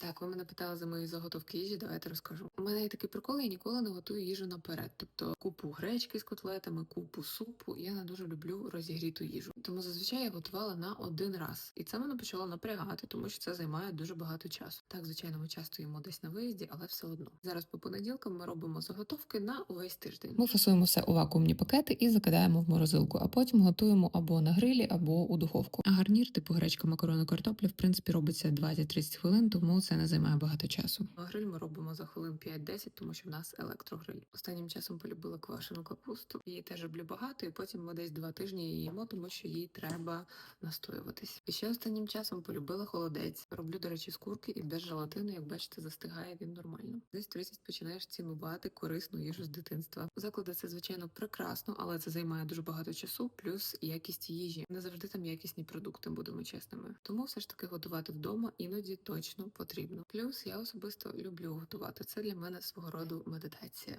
Так, ви мене питали за мої заготовки їжі. Давайте розкажу. У мене є такий прикол, я ніколи не готую їжу наперед. Тобто купу гречки з котлетами, купу супу. Я не дуже люблю розігріту їжу. Тому зазвичай я готувала на один раз, і це мене почало напрягати, тому що це займає дуже багато часу. Так, звичайно, ми часто їмо десь на виїзді, але все одно. Зараз по понеділкам ми робимо заготовки на увесь тиждень. Ми фасуємо все у вакуумні пакети і закидаємо в морозилку, а потім готуємо або на грилі, або у духовку. А гарнір, типу гречка, макарони, картопля, в принципі, робиться 20-30 хвилин, тому це не займає багато часу. Гриль ми робимо за хвилин 5-10, тому що в нас електрогриль. Останнім часом полюбила квашену капусту. Її теж люблю багато, і потім ми десь два тижні її їмо, тому що їй треба настоюватись. І ще останнім часом полюбила холодець. Роблю, до речі, з курки і без желатину, як бачите, застигає він нормально. Десь 30 починаєш цінувати корисну їжу з дитинства. Заклади це звичайно прекрасно, але це займає дуже багато часу, плюс якість їжі. Не завжди там якісні продукти, будемо чесними. Тому все ж таки готувати вдома іноді точно потрібно. Плюс я особисто люблю готувати. Це для мене свого роду медитація.